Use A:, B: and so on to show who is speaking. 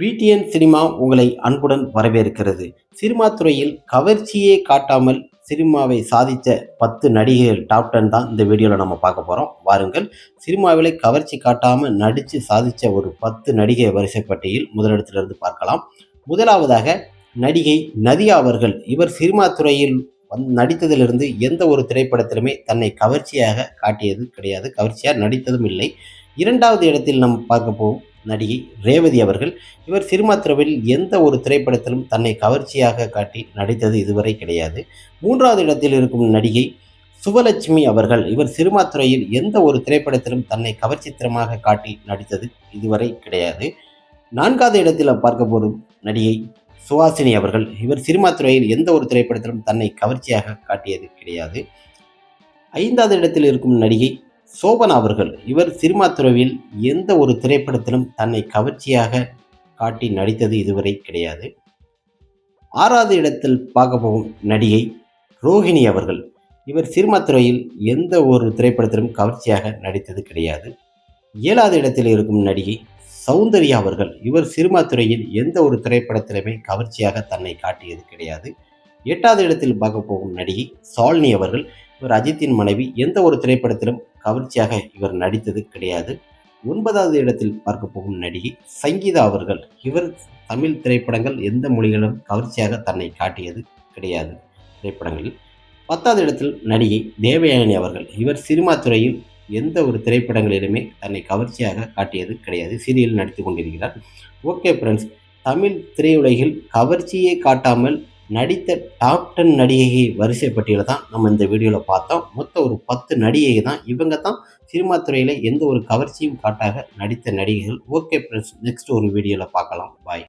A: PTN cinema உங்களை அன்புடன் வரவேற்கிறது. சினிமா துறையில் கவர்ச்சியே காட்டாமல் சினிமாவை சாதித்த பத்து நடிகைகள் டாப் டென் தான் இந்த வீடியோவில் நம்ம பார்க்க போகிறோம் வாருங்கள். சினிமாவிலே கவர்ச்சி காட்டாமல் நடித்து சாதித்த ஒரு பத்து நடிகை வரிசைப்பட்டியில் முதலிடத்திலிருந்து பார்க்கலாம். முதலாவதாக நடிகை நதியா அவர்கள். இவர் சினிமா துறையில் வந் நடித்ததிலிருந்து எந்த ஒரு திரைப்படத்திலுமே தன்னை கவர்ச்சியாக காட்டியது கிடையாது. கவர்ச்சியாக நடித்ததும் இல்லை. இரண்டாவது இடத்தில் நம்ம பார்க்க போவோம். நடிகை ரேவதி அவர்கள் இவர் சினிமா துறையில் எந்த ஒரு திரைப்படத்திலும் தன்னை கவர்ச்சியாக காட்டி நடித்தது இதுவரை கிடையாது. மூன்றாவது இடத்தில் இருக்கும் நடிகை சுவலட்சுமி அவர்கள் இவர் சினிமா எந்த ஒரு திரைப்படத்திலும் தன்னை கவர்ச்சித்திரமாக காட்டி நடித்தது இதுவரை கிடையாது. நான்காவது இடத்தில் பார்க்க போதும் நடிகை சுஹாசினி அவர்கள் இவர் சினிமா துறையில் எந்த ஒரு திரைப்படத்திலும் தன்னை கவர்ச்சியாக காட்டியது கிடையாது. ஐந்தாவது இடத்தில் இருக்கும் நடிகை சோபனா அவர்கள் இவர் சினிமா துறையில் எந்த ஒரு திரைப்படத்திலும் தன்னை கவர்ச்சியாக காட்டி நடித்தது இதுவரை கிடையாது. ஆறாவது இடத்தில் பார்க்க போகும் நடிகை ரோஹிணி அவர்கள் இவர் சினிமா துறையில் எந்த ஒரு திரைப்படத்திலும் கவர்ச்சியாக நடித்தது கிடையாது. ஏழாவது இடத்தில் இருக்கும் நடிகை சௌந்தர்யா அவர்கள் இவர் சினிமா துறையில் எந்த ஒரு திரைப்படத்திலுமே கவர்ச்சியாக தன்னை காட்டியது கிடையாது. எட்டாவது இடத்தில் பார்க்க போகும் நடிகை சால்னி அவர்கள் இவர் அஜித்தின் மனைவி எந்த ஒரு திரைப்படத்திலும் கவர்ச்சியாக இவர் நடித்தது கிடையாது. ஒன்பதாவது இடத்தில் பார்க்க போகும் நடிகை சங்கீதா அவர்கள். இவர் தமிழ் திரைப்படங்கள் எந்த மொழிகளும் கவர்ச்சியாக தன்னை காட்டியது கிடையாது. திரைப்படங்களில் பத்தாவது இடத்தில் நடிகை தேவயானி அவர்கள். இவர் சினிமா துறையில் எந்த ஒரு திரைப்படங்களிலுமே தன்னை கவர்ச்சியாக காட்டியது கிடையாது. சீரியல் நடித்து கொண்டிருக்கிறார். ஓகே ஃப்ரெண்ட்ஸ் தமிழ் திரையுலகில் கவர்ச்சியே காட்டாமல் நடித்த டாப் டென் நடிகை வரிசை பட்டியலை தான் நம்ம இந்த வீடியோவில் பார்த்தோம். மொத்தம் ஒரு பத்து நடிகை தான். இவங்க தான் சினிமா துறையில் எந்த ஒரு கவர்ச்சியும் காட்டாக நடித்த நடிகைகள். ஓகே ஃப்ரெண்ட்ஸ் நெக்ஸ்ட் ஒரு வீடியோவில் பார்க்கலாம். பாய்